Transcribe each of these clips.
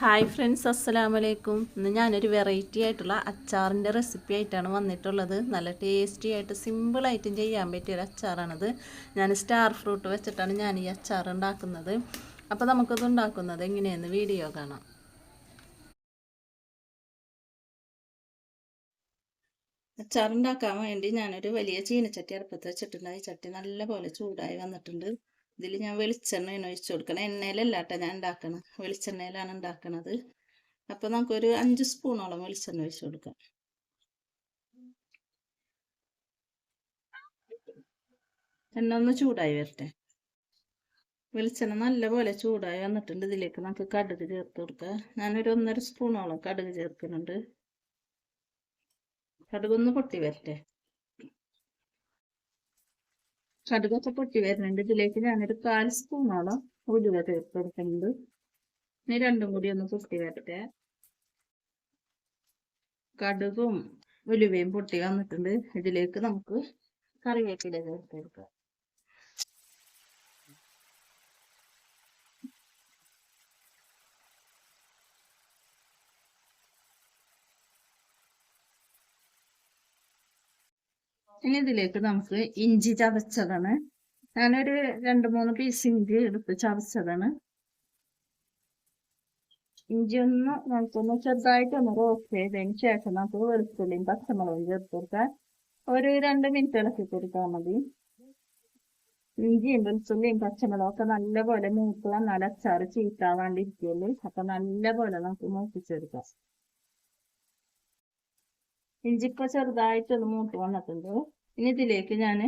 Hi friends അസ്സലാമു അലൈക്കും ഇന്ന് ഞാനൊരു വെറൈറ്റി ആയിട്ടുള്ള അച്ചാറിന്റെ റെസിപ്പി ആയിട്ടാണ് വന്നിട്ടുള്ളത്. നല്ല ടേസ്റ്റി ആയിട്ട് സിമ്പിളായിട്ടും ചെയ്യാൻ പറ്റിയ ഒരു അച്ചാറാണിത്. ഞാൻ സ്റ്റാർ ഫ്രൂട്ട് വെച്ചിട്ടാണ് ഞാൻ ഈ അച്ചാർ ഉണ്ടാക്കുന്നത്. അപ്പോൾ നമുക്കത് ഉണ്ടാക്കുന്നത് എങ്ങനെയെന്ന് വീഡിയോ കാണാം. അച്ചാറുണ്ടാക്കാൻ വേണ്ടി ഞാനൊരു വലിയ ചീനച്ചട്ടി അടുപ്പത്ത് വെച്ചിട്ടുണ്ട്. ഈ ചട്ടി നല്ലപോലെ ചൂടായി വന്നിട്ടുണ്ട്. ഇതിൽ ഞാൻ വെളിച്ചെണ്ണയാണ് ഒഴിച്ച് കൊടുക്കണം. എണ്ണയിലല്ല കേട്ടോ ഞാൻ ഉണ്ടാക്കണം വെളിച്ചെണ്ണയിലാണ് ഉണ്ടാക്കണത് അപ്പോൾ നമുക്കൊരു അഞ്ച് സ്പൂണോളം വെളിച്ചെണ്ണ ഒഴിച്ചു കൊടുക്കാം. എണ്ണ ഒന്ന് ചൂടായി വരട്ടെ. വെളിച്ചെണ്ണ നല്ലപോലെ ചൂടായി വന്നിട്ടുണ്ട് ഇതിലേക്ക്. നമുക്ക് കടുക് ചേർത്ത് കൊടുക്കാം. ഞാനൊരു ഒന്നര സ്പൂണോളം കടുക് ചേർക്കുന്നുണ്ട്. കടുക് ഒന്ന് പൊട്ടി വരട്ടെ. കടുകൊക്കെ പൊട്ടി വരുന്നുണ്ട്. ഇതിലേക്ക് ഞാനൊരു കാൽ സ്പൂണോളം ഉലുവ ചേർത്ത് ഇനി രണ്ടും കൂടി ഒന്ന് പൊട്ടി വരട്ടെ. കടുകും ഉലുവയും പൊട്ടി വന്നിട്ടുണ്ട്. ഇതിലേക്ക് നമുക്ക് കറിവേപ്പില ചേർത്ത് കൊടുക്കാം. ഇനി ഇതിലേക്ക് നമുക്ക് ഇഞ്ചി ചതച്ചതാണ്. ഞാനൊരു രണ്ട് മൂന്ന് പീസ് ഇഞ്ചി എടുത്ത് ചതച്ചതാണ്. ഇഞ്ചി ഒന്ന് നമുക്കൊന്ന് ചെറുതായിട്ടൊന്ന് റോസ്റ്റ് ചെയ്തതിന് ശേഷം നമുക്ക് വെളുത്തുള്ളിയും പച്ചമുളകും ചേർത്ത് കൊടുക്കാം. ഒരു രണ്ട് മിനിറ്റ് ഇളക്കി കൊടുത്താൽ മതി. ഇഞ്ചിയും വെളുത്തുള്ളിയും പച്ചമുളകും ഒക്കെ നല്ലപോലെ മൂക്ക് വന്നാൽ അച്ചാറ് ചീത്താവാണ്ടിരിക്കുള്ളൂ അപ്പൊ നല്ലപോലെ നമുക്ക് മൂപ്പിച്ചെടുക്കാം. ഇഞ്ചിപ്പ ചെറുതായിട്ടൊന്ന് മൂട്ട് വന്നിട്ടുണ്ട്. ഇനി ഇതിലേക്ക് ഞാൻ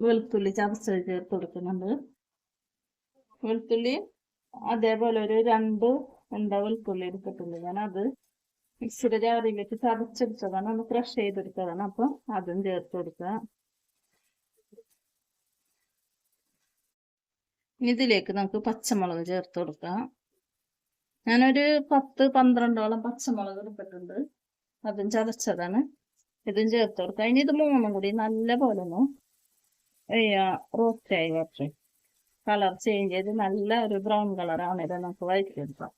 വെളുത്തുള്ളി ചതച്ചത് ചേർത്ത് കൊടുക്കുന്നുണ്ട്. വെളുത്തുള്ളി അതേപോലെ ഒരു രണ്ട് എന്താ വെളുത്തുള്ളി എടുത്തിട്ടുണ്ട്. ഞാൻ അത് മിക്സിയുടെ ജാറിയിലേക്ക് ചതച്ചെടുത്തതാണ്. ഒന്ന് ക്രഷ് ചെയ്തെടുത്തതാണ്. അപ്പൊ അതും ചേർത്ത് കൊടുക്കുക. ഇതിലേക്ക് നമുക്ക് പച്ചമുളക് ചേർത്ത് കൊടുക്കാം. ഞാനൊരു പത്ത് പന്ത്രണ്ടോളം പച്ചമുളക് എടുത്തിട്ടുണ്ട്. അതും ചതച്ചതാണ് ഇതും ചേർത്ത് കൊടുക്കുക ഇനി ഇത് മൂന്നും കൂടി നല്ല പോലെ ഒന്ന് റോസ്റ്റായി കുറച്ച്. കളർ ചേഞ്ച് ചെയ്ത് നല്ല ഒരു ബ്രൗൺ കളറാണ് ഇത് നമുക്ക് വഴറ്റിയെടുക്കാം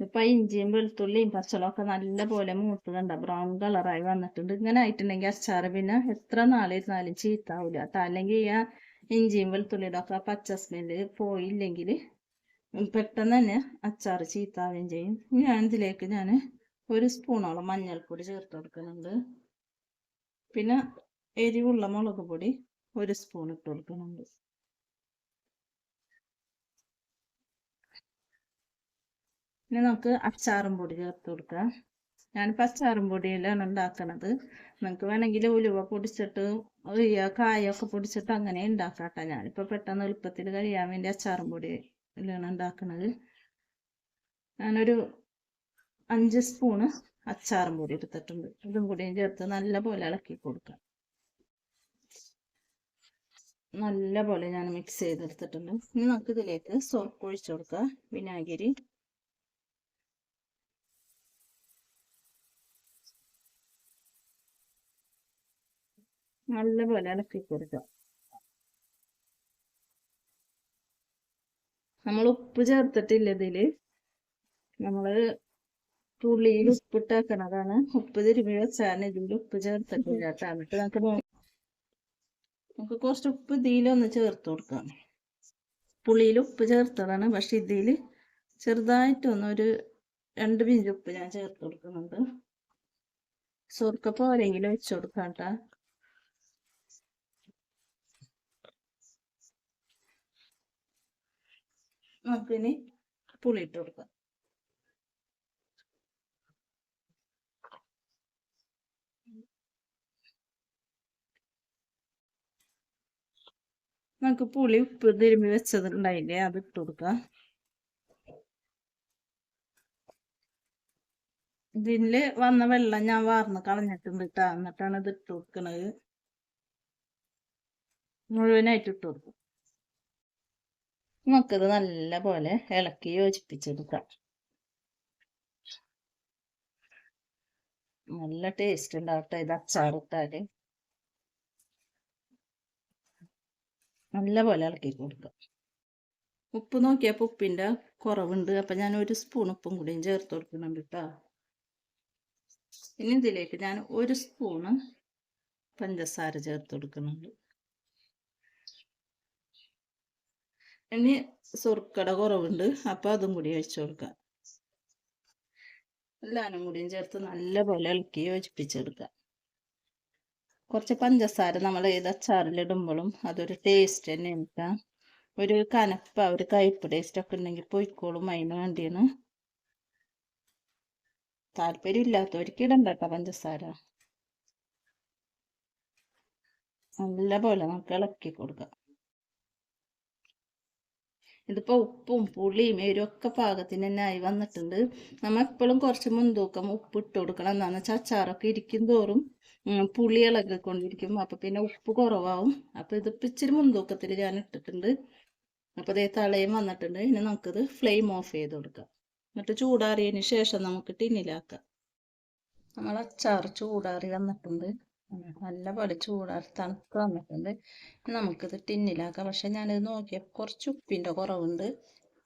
ഇപ്പൊ ഇഞ്ചിയും വെളുത്തുള്ളിയും പച്ചളമൊക്കെ നല്ല പോലെ മൂത്തുകണ്ട ബ്രൗൺ കളറായി വന്നിട്ടുണ്ട്. ഇങ്ങനെ ആയിട്ടുണ്ടെങ്കിൽ അച്ചാറ് പിന്നെ എത്ര നാളിരുന്നാലും ചീത്താവില്ല കേട്ടോ. അല്ലെങ്കിൽ ആ ഇഞ്ചിയും വെളുത്തുള്ളിയുടെ ഒക്കെ പച്ച സ്മെല്ല് പോയില്ലെങ്കിൽ പെട്ടെന്ന് തന്നെ അച്ചാർ ചീത്താവുകയും ചെയ്യും. ഞാൻ ഇതിലേക്ക് ഞാൻ ഒരു സ്പൂണോളം മഞ്ഞൾപ്പൊടി ചേർത്ത് കൊടുക്കുന്നുണ്ട്. പിന്നെ എരിവുള്ള മുളക് പൊടി ഒരു സ്പൂൺ ഇട്ട് കൊടുക്കുന്നുണ്ട്. പിന്നെ നമുക്ക് അച്ചാറും പൊടി ചേർത്ത് കൊടുക്കാം. ഞാനിപ്പോൾ അച്ചാറും പൊടിയിലാണ് ഉണ്ടാക്കുന്നത് നിങ്ങൾക്ക് വേണമെങ്കിൽ ഉലുവ പൊടിച്ചിട്ട് കായൊക്കെ പൊടിച്ചിട്ട് അങ്ങനെ ഉണ്ടാക്കാം കേട്ടോ. ഞാനിപ്പോൾ പെട്ടെന്ന് എളുപ്പത്തിൽ കഴിയാൻ വേണ്ടി അച്ചാറും പൊടി ഇതിലാണ് ഉണ്ടാക്കുന്നത്. ഞാനൊരു അഞ്ച് സ്പൂണ് അച്ചാറും കൂടി എടുത്തിട്ടുണ്ട്. ഇതും കൂടിയും ചേർത്ത് നല്ല പോലെ ഇളക്കി കൊടുക്കാം. നല്ല പോലെ ഞാൻ മിക്സ് ചെയ്തെടുത്തിട്ടുണ്ട്. ഇനി നമുക്ക് ഇതിലേക്ക് സോപ്പ് ഒഴിച്ചു കൊടുക്കുക വിനാഗിരി. നല്ല പോലെ ഇളക്കി കൊടുക്കാം. നമ്മൾ ഉപ്പ് ചേർത്തിട്ടില്ല ഇതിൽ. നമ്മൾ തുള്ളിയിൽ ഉപ്പിട്ടാക്കണതാണ് ഉപ്പ് തിരുമ്പി വെച്ചാണ് ഇതിൽ ഉപ്പ് ചേർത്തിട്ടില്ല കേട്ടോ എന്നിട്ട് നമുക്ക് നമുക്ക് കുറച്ച് ഉപ്പ് ഇതിലൊന്ന് ചേർത്ത് കൊടുക്കാം. പുളിയിൽ ഉപ്പ് ചേർത്തതാണ്. പക്ഷെ ഇതിൽ ചെറുതായിട്ടൊന്ന് ഒരു രണ്ട് പിഞ്ച് ഉപ്പ് ഞാൻ ചേർത്ത് കൊടുക്കുന്നുണ്ട്. സുർക്ക പോരെങ്കിലും വെച്ച് കൊടുക്കാം കേട്ടോ നമുക്കിനി പുളി ഇട്ട് കൊടുക്കാം. നമുക്ക് പുളി ഉപ്പ് തിരുമ്പി വെച്ചത് ഉണ്ടായില്ലേ അത് ഇട്ട് കൊടുക്കാം. ഇതിൽ വന്ന വെള്ളം ഞാൻ വാർന്ന് കളഞ്ഞിട്ടുണ്ട് കേട്ടോ എന്നിട്ടാണ് ഇത് ഇട്ട് കൊടുക്കണത്. മുഴുവനായിട്ട് ഇട്ട് കൊടുക്കും. നമുക്കത് നല്ല പോലെ ഇളക്കി യോജിപ്പിച്ചെടുക്കാം. നല്ല ടേസ്റ്റ് ഉണ്ടാവട്ടെ ഇത് അച്ചാറിട്ടാൽ. നല്ല പോലെ ഇളക്കി കൊടുക്കാം. ഉപ്പ് നോക്കിയപ്പോൾ ഉപ്പിന്റെ കുറവുണ്ട്. അപ്പം ഞാൻ ഒരു സ്പൂൺ ഉപ്പും കൂടിയും ചേർത്ത് കൊടുക്കുന്നുണ്ട് കേട്ടോ ഇനി ഇതിലേക്ക് ഞാൻ ഒരു സ്പൂണ് പഞ്ചസാര ചേർത്ത് കൊടുക്കുന്നുണ്ട്. ഇനി സുർക്കട കുറവുണ്ട്. അപ്പം അതും കൂടി ഒഴിച്ചു കൊടുക്കുക എല്ലാനും കൂടിയും ചേർത്ത് നല്ല പോലെ ഇളക്കി യോജിപ്പിച്ചെടുക്കുക കുറച്ച് പഞ്ചസാര നമ്മൾ ഏത് അച്ചാറിലിടുമ്പോഴും അതൊരു ടേസ്റ്റ് തന്നെ എടുക്കാം ഒരു കനപ്പ ഒരു കയ്പ്പ് ടേസ്റ്റ് ഒക്കെ ഉണ്ടെങ്കിൽ പൊയ്ക്കോളും അതിന് വേണ്ടിയാണ്. താല്പര്യം ഇല്ലാത്തവർക്ക് ഇടണ്ട കേട്ടോ പഞ്ചസാര. നല്ല പോലെ നമുക്ക് ഇളക്കി കൊടുക്കാം. ഇതിപ്പോൾ ഉപ്പും പുളിയും എരിവൊക്കെ പാകത്തിന് തന്നെ ആയി വന്നിട്ടുണ്ട്. നമ്മൾ എപ്പോഴും കുറച്ച് മുൻതൂക്കം ഉപ്പ് ഇട്ട് കൊടുക്കണം. എന്താണെന്ന് വെച്ചാൽ അച്ചാറൊക്കെ ഇരിക്കും തോറും പുളി ഇളകിക്കൊണ്ടിരിക്കും അപ്പം പിന്നെ ഉപ്പ് കുറവാകും അപ്പം ഇതിപ്പോൾ ഇച്ചിരി മുൻതൂക്കത്തിൽ ഞാൻ ഇട്ടിട്ടുണ്ട്. അപ്പോൾ ഇതേ തളയും വന്നിട്ടുണ്ട്. ഇനി നമുക്കിത് ഫ്ലെയിം ഓഫ് ചെയ്ത് കൊടുക്കാം. എന്നിട്ട് ചൂടാറിയതിന് ശേഷം നമുക്ക് ടിന്നിലാക്കാം. നമ്മൾ അച്ചാർ ചൂടാറി വന്നിട്ടുണ്ട്. നല്ല പോലെ ചൂടാറി തണുത്ത് വന്നിട്ടുണ്ട്. നമുക്കിത് ടിന്നിലാക്കാം. പക്ഷെ ഞാനിത് നോക്കിയപ്പോൾ കുറച്ച് ഉപ്പിന്റെ കുറവുണ്ട്.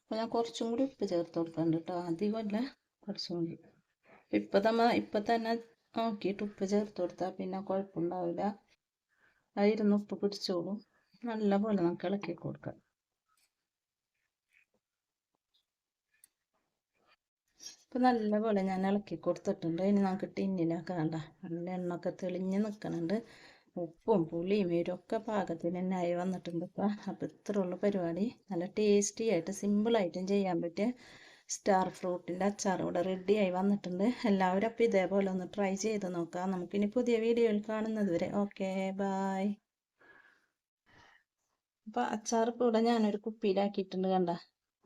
അപ്പോൾ ഞാൻ കുറച്ചും കൂടി ഉപ്പ് ചേർത്ത് കൊടുക്കുന്നുണ്ട് കേട്ടോ അധികമല്ല കുറച്ചും കൂടി. ഇപ്പം നമ്മ ഇപ്പം തന്നെ നോക്കിയിട്ട് ഉപ്പ് ചേർത്ത് കൊടുത്താൽ പിന്നെ കുഴപ്പമുണ്ടാവില്ല. അതിരുന്ന് ഉപ്പ് പിടിച്ചോളും. നല്ല പോലെ നമുക്ക് ഇളക്കി കൊടുക്കാം. ഇപ്പം നല്ലപോലെ ഞാൻ ഇളക്കി കൊടുത്തിട്ടുണ്ട്. ഇനി നമുക്ക് ടിന്നിലൊക്കെ കണ്ട നല്ല എണ്ണൊക്കെ തെളിഞ്ഞ് നിൽക്കുന്നുണ്ട് ഉപ്പും പുളിയും എരിവൊക്കെ പാകത്തിന് തന്നെ ആയി വന്നിട്ടുണ്ട് ഇപ്പം. അപ്പം ഇത്രയുള്ള പരിപാടി. നല്ല ടേസ്റ്റി ആയിട്ട് സിമ്പിളായിട്ടും ചെയ്യാൻ പറ്റിയ സ്റ്റാർ ഫ്രൂട്ടിന്റെ അച്ചാർ ഇവിടെ റെഡിയായി വന്നിട്ടുണ്ട്. എല്ലാവരും അപ്പം ഇതേപോലെ ഒന്ന് ട്രൈ ചെയ്ത് നോക്കാം. നമുക്കിനി പുതിയ വീഡിയോയിൽ കാണുന്നത് വരെ. ഓക്കെ ബായ് അപ്പോൾ അച്ചാർ ഇപ്പോൾ ഇവിടെ ഞാനൊരു കുപ്പിയിലാക്കിയിട്ടുണ്ട് കണ്ട.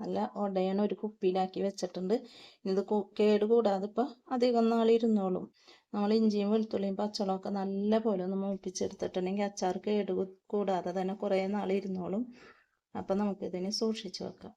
നല്ല ഉടയണ ഒരു കുപ്പിയിലാക്കി വെച്ചിട്ടുണ്ട്. ഇത് കേട് കൂടാതെ ഇപ്പോൾ അധികം നാളിരുന്നോളും നമ്മൾ ഇഞ്ചിയും വെളുത്തുള്ളിയും പച്ചളമൊക്കെ നല്ല പോലെ ഒന്ന് മൂപ്പിച്ചെടുത്തിട്ടുണ്ടെങ്കിൽ അച്ചാർ കേട് കൂടാതെ തന്നെ കുറേ നാളിരുന്നോളും അപ്പം നമുക്കിതിനെ സൂക്ഷിച്ച് വെക്കാം.